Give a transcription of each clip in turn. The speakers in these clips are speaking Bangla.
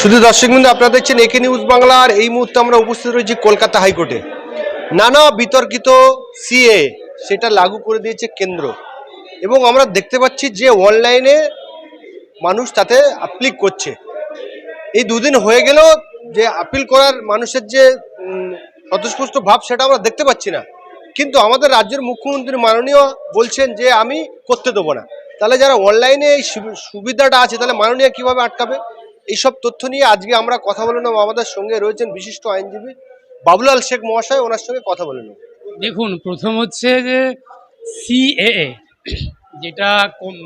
শুধু দর্শক দর্শকবৃন্দ আপনারা দেখছেন একে নিউজ বাংলার এই মুহূর্তে আমরা উপস্থিত রয়েছি কলকাতা হাইকোর্টে। নানা বিতর্কিত সিএ সেটা লাগু করে দিয়েছে কেন্দ্র। এবং আমরা দেখতে পাচ্ছি যে অনলাইনে মানুষ তাতে অ্যাপ্লিক করছে। এই দুদিন হয়ে গেলেও যে আপিল করার মানুষের যে স্বতঃস্ফূর্ত ভাব, সেটা আমরা দেখতে পাচ্ছি না। কিন্তু আমাদের রাজ্যের মুখ্যমন্ত্রী মাননীয় বলছেন যে আমি করতে দেবো না। তাহলে যারা অনলাইনে এই সুবিধাটা আছে, তাহলে মাননীয় কীভাবে আটকাবে? এইসব তথ্য নিয়ে আজকে আমরা কথা বলে নেব। আমাদের সঙ্গে রয়েছেন বিশিষ্ট আইনজীবী বাবুলাল শেখ মহাশয়, ওনার সঙ্গে কথা বলে নেব। দেখুন, প্রথম হচ্ছে যে সিএএ যেটা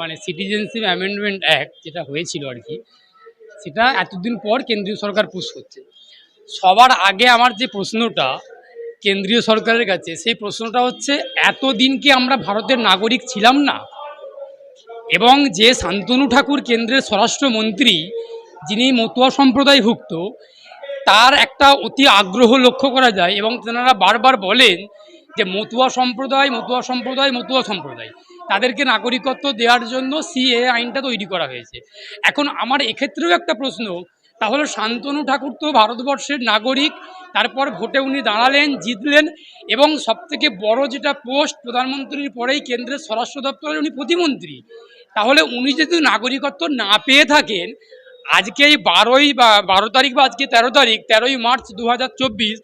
মানে সিটিজেনশিপ অ্যামেন্ডমেন্ট অ্যাক্ট যেটা হয়েছিল আর কি, সেটা এতদিন পর কেন্দ্রীয় সরকার পুশ করছে। সবার আগে আমার যে প্রশ্নটা কেন্দ্রীয় সরকারের কাছে, সেই প্রশ্নটা হচ্ছে, এতদিন কি আমরা ভারতের নাগরিক ছিলাম না? এবং যে শান্তনু ঠাকুর কেন্দ্রের স্বরাষ্ট্রমন্ত্রী যিনি মতুয়া সম্প্রদায়ভুক্ত, তার একটা অতি আগ্রহ লক্ষ্য করা যায় এবং তেনারা বারবার বলেন যে মতুয়া সম্প্রদায় মতুয়া সম্প্রদায় মতুয়া সম্প্রদায়। তাদেরকে নাগরিকত্ব দেওয়ার জন্য সিএ আইনটা তৈরি করা হয়েছে। এখন আমার এক্ষেত্রেও একটা প্রশ্ন, তাহলে শান্তনু ঠাকুর তো ভারতবর্ষের নাগরিক, তারপর ভোটে উনি দাঁড়ালেন, জিতলেন এবং সবথেকে বড় যেটা পোস্ট প্রধানমন্ত্রীর পরেই কেন্দ্রের স্বরাষ্ট্র দপ্তরের উনি প্রতিমন্ত্রী। তাহলে উনি যদি নাগরিকত্ব না পেয়ে থাকেন আজকে এই বারোই বারো তারিখ বা আজকে তেরো তারিখ, তেরোই মার্চ দু হাজার চব্বিশ,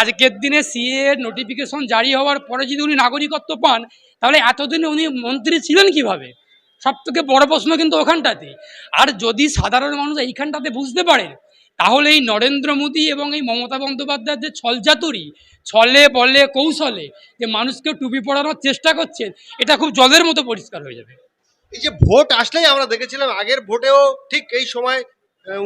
আজকের দিনে সিএ নোটিফিকেশন জারি হওয়ার পরে যদি উনি নাগরিকত্ব পান, তাহলে এতদিনে উনি মন্ত্রী ছিলেন কীভাবে? সব থেকে বড় প্রশ্ন কিন্তু ওখানটাতে। আর যদি সাধারণ মানুষ এইখানটাতে বুঝতে পারেন, তাহলে এই নরেন্দ্র মোদী এবং এই মমতা বন্দ্যোপাধ্যায়ের যে ছলচাতুরি, ছলে বলে কৌশলে যে মানুষকে টুপি পড়ানোর চেষ্টা করছেন, এটা খুব জলের মতো পরিষ্কার হয়ে যাবে। এই যে ভোট আসলেই আমরা দেখেছিলাম, আগের ভোটেও ঠিক এই সময়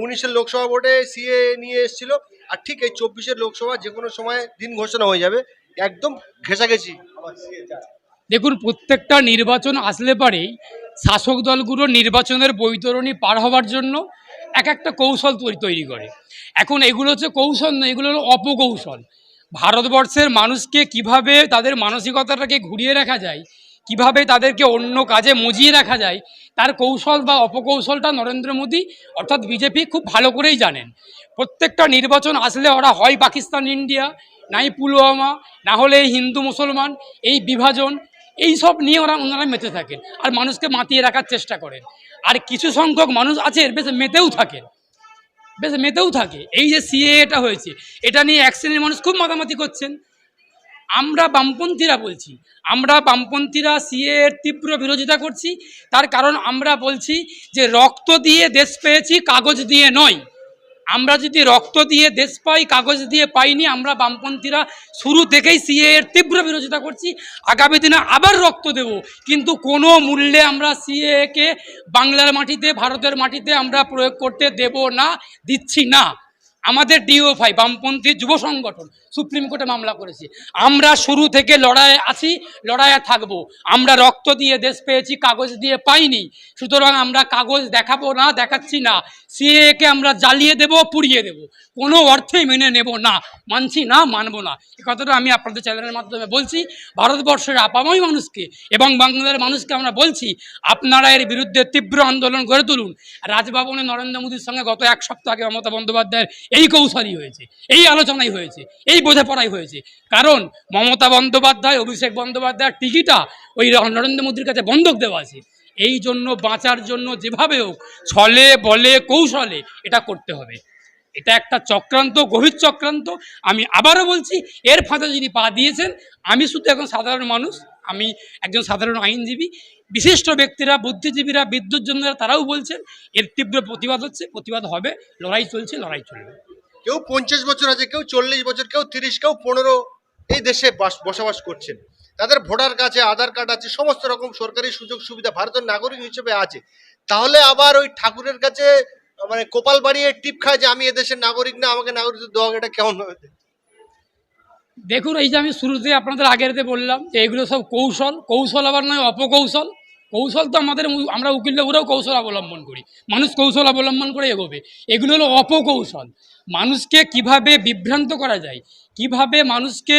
উনিশের লোকসভা ভোটে সিএ নিয়ে এসেছিল, আর ঠিক এই চব্বিশের লোকসভা যে কোনো সময় দিন ঘোষণা হয়ে যাবে, একদম ঘেঁষাঘেঁষি। দেখুন, প্রত্যেকটা নির্বাচন আসলে পরেই শাসক দলগুলো নির্বাচনের বৈতরণী পার হওয়ার জন্য এক একটা কৌশল তৈরি করে এখন এগুলো হচ্ছে কৌশল নয়, এগুলো হলো অপকৌশল ভারতবর্ষের মানুষকে কীভাবে তাদের মানসিকতাটাকে ঘুরিয়ে রাখা যায় কীভাবে তাদেরকে অন্য কাজে মজিয়ে রাখা যায়, তার কৌশল বা অপকৌশলটা নরেন্দ্র মোদী অর্থাৎ বিজেপি খুব ভালো করেই জানেন। প্রত্যেকটা নির্বাচন আসলে ওরা হয় পাকিস্তান, ইন্ডিয়া, নাই পুলওয়ামা, না হলে হিন্দু, মুসলমান, এই বিভাজন, এই সব নিয়ে ওরা ওনারা মেতে থাকেন আর মানুষকে মাতিয়ে রাখার চেষ্টা করেন। আর কিছু সংখ্যক মানুষ আছে বেশ মেতেও থাকেন বেশ মেতেও থাকে। এই যে সিএ এটা হয়েছে, এটা নিয়ে এক শ্রেণির মানুষ খুব মাতামাতি করছেন। আমরা বামপন্থীরা বলছি। আমরা বামপন্থীরা সিএ এর তীব্র বিরোধিতা করছি। তার কারণ আমরা বলছি যে রক্ত দিয়ে দেশ পেয়েছি, কাগজ দিয়ে নয়। আমরা যদি রক্ত দিয়ে দেশ পাই, কাগজ দিয়ে পাইনি, আমরা বামপন্থীরা শুরু থেকেই সিএ এর তীব্র বিরোধিতা করছি। আগামী দিনে আবার রক্ত দেব। কিন্তু কোনো মূল্যে আমরা সিএ কে বাংলার মাটিতে, ভারতের মাটিতে আমরা প্রয়োগ করতে দেব না, দিচ্ছি না। আমাদের ডিওফাই বামপন্থী যুব সংগঠন সুপ্রিম কোর্টে মামলা করেছে। আমরা শুরু থেকে লড়াইয়ে আছি, লড়াইয়ে থাকব। আমরা রক্ত দিয়ে দেশ পেয়েছি, কাগজ দিয়ে পাইনি। সুতরাং আমরা কাগজ দেখাবো না, দেখাচ্ছি না। সিএ কে আমরা জ্বালিয়ে দেব, পুড়িয়ে দেব। কোনো অর্থেই মেনে নেব না। মানছি না, মানব না। এ কথাটা আমি আপনাদের চ্যানেলের মাধ্যমে বলছি। ভারতবর্ষের আপাময় মানুষকে এবং বাংলার মানুষকে আমরা বলছি, আপনারা এর বিরুদ্ধে তীব্র আন্দোলন গড়ে তুলুন। রাজভবনে নরেন্দ্র মোদীর সঙ্গে গত এক সপ্তাহ আগে মমতা বন্দ্যোপাধ্যায়ের এই কৌশলই হয়েছে, এই আলোচনাই হয়েছে, এই বোঝাপড়াই হয়েছে। কারণ মমতা বন্দ্যোপাধ্যায়, অভিষেক বন্দ্যোপাধ্যায়ের টিকিটা ওই নরেন্দ্র মোদীর কাছে বন্ধক দেওয়া আছে। এই জন্য, বাঁচার জন্য যেভাবে হোক, ছলে বলে কৌশলে এটা করতে হবে। এটা একটা চক্রান্ত, গভীর চক্রান্ত। আমি আবারও বলছি, এর ফাঁদে যিনি পা দিয়েছেন, আমি শুধু এখন সাধারণ মানুষ আমি একজন সাধারণ আইনজীবী, বিশিষ্ট ব্যক্তিরা, বুদ্ধিজীবীরা বিদ্যুৎজনরা তারাও বলছেন, এর তীব্র প্রতিবাদ হচ্ছে, প্রতিবাদ হবে, লড়াই চলছে, লড়াই চলবে। কেউ পঞ্চাশ বছর আছে, কেউ চল্লিশ বছর, কেউ তিরিশ, কেউ পনেরো এই দেশে বাস- বসবাস করছেন। তাদের ভোটার কাছে আধার কার্ড আছে, সমস্ত রকম সরকারি সুযোগ সুবিধা ভারতের নাগরিক হিসেবে আছে। তাহলে আবার ওই ঠাকুরের কাছে মানে কোপাল বাড়িয়ে টিপ খায় যে আমি এদেশের নাগরিক না, আমাকে নাগরিকত্ব দেওয়া এটা কেমন হবে? দেখুন, এই যে আমি শুরুতে আপনাদের আগেরতে বললাম যে এগুলো সব কৌশল। কৌশল আবার নয়, অপকৌশল। কৌশল তো আমাদের আমরা উকিল ওরাও কৌশল অবলম্বন করি। মানুষ কৌশল অবলম্বন করে এগোবে। এগুলো হলো অপকৌশল। মানুষকে কীভাবে বিভ্রান্ত করা যায়, কীভাবে মানুষকে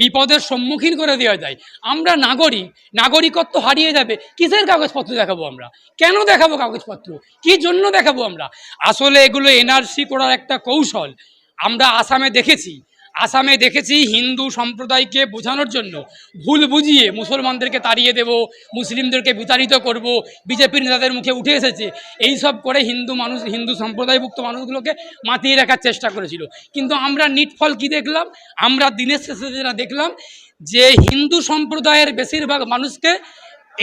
বিপদের সম্মুখীন করে দেওয়া যায়। আমরা নাগরিক, নাগরিকত্ব হারিয়ে যাবে, কিসের কাগজপত্র দেখাবো আমরা? কেন দেখাবো কাগজপত্র? কি জন্য দেখাবো আমরা? আসলে এগুলো এনআরসি করার একটা কৌশল। আমরা আসামে দেখেছি আসামে দেখেছি হিন্দু সম্প্রদায়কে বোঝানোর জন্য ভুল বুঝিয়ে মুসলমানদেরকে তাড়িয়ে দেব, মুসলিমদেরকে বিতাড়িত করব, বিজেপির নেতাদের মুখে উঠে এসেছে। এই সব করে হিন্দু মানুষ, হিন্দু সম্প্রদায়ভুক্ত মানুষগুলোকে মাতিয়ে রাখার চেষ্টা করেছিল। কিন্তু আমরা নিটফল কি দেখলাম? আমরা দিনের শেষে যেটা দেখলাম যে হিন্দু সম্প্রদায়ের বেশিরভাগ মানুষকে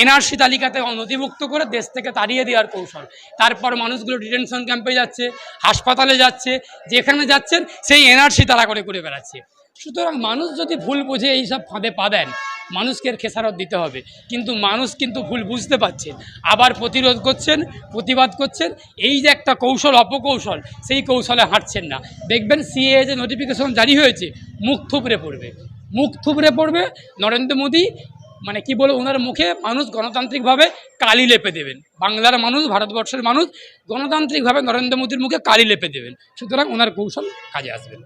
এনআরসি তালিকাতে নথিভুক্ত করে দেশ থেকে তাড়িয়ে দেওয়ার কৌশল। তারপর মানুষগুলো ডিটেনশন ক্যাম্পে যাচ্ছে, হাসপাতালে যাচ্ছে, যেখানে যাচ্ছেন সেই এনআরসি তারা করে করে বেড়াচ্ছে। সুতরাং মানুষ যদি ভুল বুঝে এইসব ফাঁদে পা দেন, মানুষকে খেসারত দিতে হবে। কিন্তু মানুষ কিন্তু ভুল বুঝতে পারছেন আবার প্রতিরোধ করছেন, প্রতিবাদ করছেন, এই যে একটা কৌশল, অপকৌশল, সেই কৌশলে হাঁটছেন না। দেখবেন সিএ যে নোটিফিকেশন জারি হয়েছে, মুখ থুবড়ে পড়বে। মুখ থুবড়ে পড়বে নরেন্দ্র মোদী মানে কি বলব, ওনার মুখে মানুষ গণতান্ত্রিকভাবে কালি লেপে দেবেন। বাংলার মানুষ, ভারতবর্ষের মানুষ গণতান্ত্রিকভাবে নরেন্দ্র মোদীর মুখে কালি লেপে দেবেন। সুতরাং ওনার কৌশল কাজে আসবেন